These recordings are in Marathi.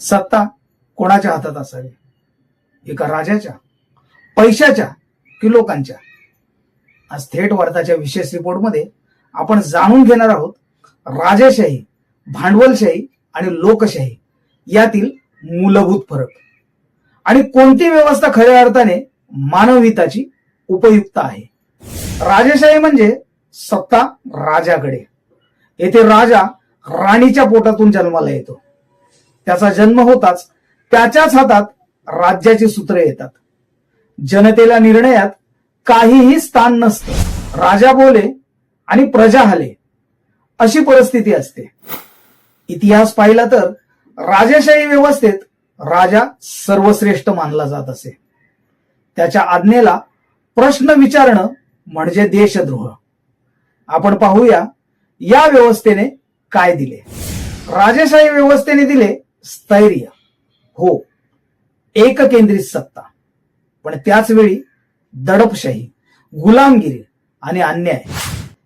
सत्ता कोणाच्या हातात असावी? एका राजाच्या पैशाच्या की लोकांच्या? आज थेट वार्ताच्या विशेष रिपोर्टमध्ये आपण जाणून घेणार आहोत राजाशाही भांडवलशाही आणि लोकशाही यातील मूलभूत फरक. आणि कोणती व्यवस्था खऱ्या अर्थाने मानवहिताची उपयुक्त आहे? राजाशाही म्हणजे सत्ता राजाकडे. येथे राजा राणीच्या पोटातून जन्माला येतो. त्याचा जन्म होताच त्याच्याच हातात राज्याची सूत्रे येतात. जनतेला निर्णयात काहीही स्थान नसतं. राजा बोले आणि प्रजा हले. अशी परिस्थिती असते. इतिहास पाहिला तर राजाशाही व्यवस्थेत राजा सर्वश्रेष्ठ मानला जात असे. त्याच्या आज्ञेला प्रश्न विचारणं म्हणजे देशद्रोह. आपण पाहूया या व्यवस्थेने काय दिले. राजेशाही व्यवस्थेने दिले स्थैर्य हो एक केंद्रित सत्ता. पण त्याच वेळी दडपशाही गुलामगिरी आणि अन्याय.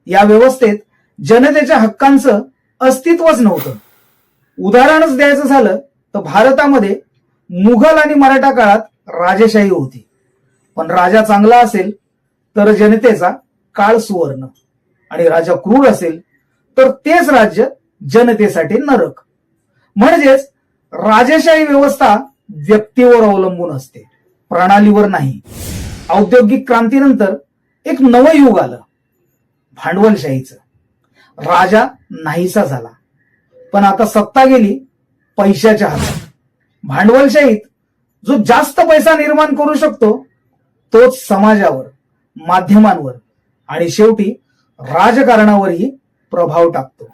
या व्यवस्थेत जनतेच्या हक्कांचं अस्तित्वच नव्हतं. उदाहरणच द्यायचं झालं तर भारतामध्ये मुघल आणि मराठा काळात राजेशाही होती. पण राजा चांगला असेल तर जनतेचा काळ सुवर्ण. आणि राजा क्रूर असेल तर तेच राज्य जनतेसाठी नरक. म्हणजेच राजेशाही व्यवस्था व्यक्तीवर अवलंबून असते. प्रणालीवर नाही. औद्योगिक क्रांतीनंतर एक नवं युग आलं. भांडवलशाहीचं. राजा नाहीसा झाला. पण आता सत्ता गेली पैशाच्या हातात. भांडवलशाहीत जो जास्त पैसा निर्माण करू शकतो तोच समाजावर माध्यमांवर आणि शेवटी राजकारणावरही प्रभाव टाकतो.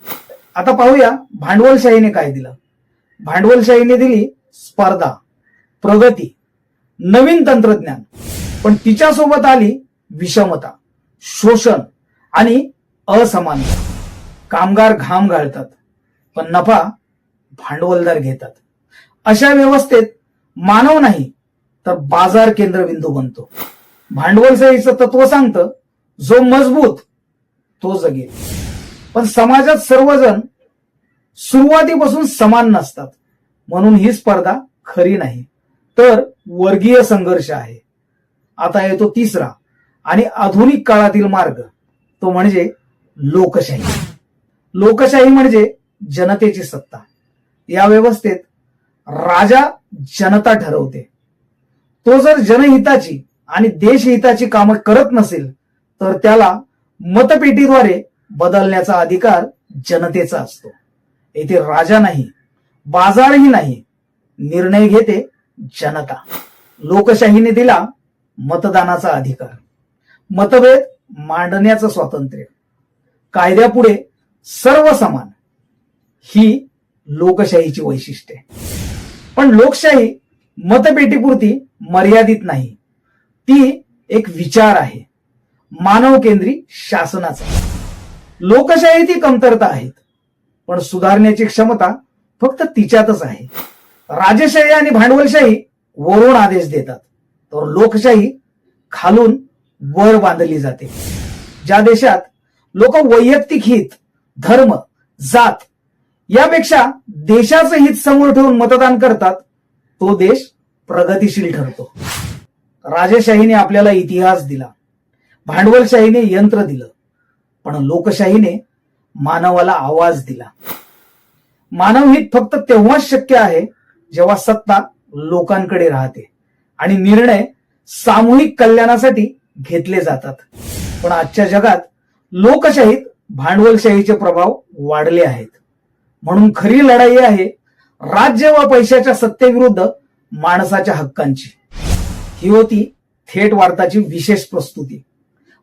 आता पाहूया भांडवलशाहीने काय दिलं. भांडवलशाहीने दिली स्पर्धा प्रगती नवीन तंत्रज्ञान. पण तिच्यासोबत आली विषमता शोषण आणि असमानता. कामगार घाम गाळतात पण नफा भांडवलदार घेतात. अशा व्यवस्थेत मानव नाही तर बाजार केंद्रबिंदू बनतो. भांडवलशाहीचं तत्व सांगतं जो मजबूत तो जगेल. पण समाजात सर्वजण सुरुवातीपासून समान नसतात. म्हणून ही स्पर्धा खरी नाही. तर वर्गीय संघर्ष आहे. आता येतो तिसरा आणि आधुनिक काळातील मार्ग. तो म्हणजे लोकशाही. लोकशाही म्हणजे जनतेची सत्ता. या व्यवस्थेत राजा जनता ठरवते. तो जर जनहिताची आणि देशहिताची कामं करत नसेल तर त्याला मतपेटीद्वारे बदलण्याचा अधिकार जनतेचा असतो. येथे राजा नाही बाजारही नाही. निर्णय घेते जनता. लोकशाहीने दिला मतदानाचा अधिकार. मतभेद मांडण्याचं स्वातंत्र्य. कायद्यापुढे सर्व समान ही लोकशाहीची वैशिष्ट्ये. पण लोकशाही मतपेटीपुरती मर्यादित नाही. ती एक विचार आहे. मानव केंद्री शासनाचा. लोकशाही ती कमतरता आहेत. पण सुधारण्याची क्षमता फक्त तिच्यातच आहे. राजेशाही आणि भांडवलशाही वरून आदेश देतात. तर लोकशाही खालून वर बांधली जाते. ज्या देशात लोक वैयक्तिक हित धर्म जात यापेक्षा देशाचं हित समोर ठेवून मतदान करतात तो देश प्रगतिशील ठरतो. राजेशाहीने आपल्याला इतिहास दिला. भांडवलशाहीने यंत्र दिलं. पण लोकशाहीने मानवाला आवाज दिला. मानवहित फक्त तेव्हाच शक्य आहे जेव्हा सत्ता लोकांकडे राहते आणि निर्णय सामूहिक कल्याणासाठी घेतले जातात. पण आजच्या जगात लोकशाहीत भांडवलशाहीचे प्रभाव वाढले आहेत. म्हणून खरी लढाई आहे राज्य व पैशाच्या सत्तेविरुद्ध माणसाच्या हक्कांची. ही होती थेट वार्ताची विशेष प्रस्तुती.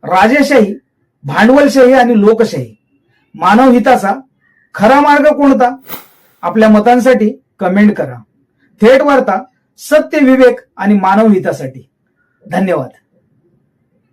राजेशाही भांडवलशाही आणि लोकशाही. मानव हिताचा खरा मार्ग कोणता? आपल्या मतांसाठी कमेंट करा. थेट वार्ता सत्य विवेक आणि मानव हितासाठी. धन्यवाद.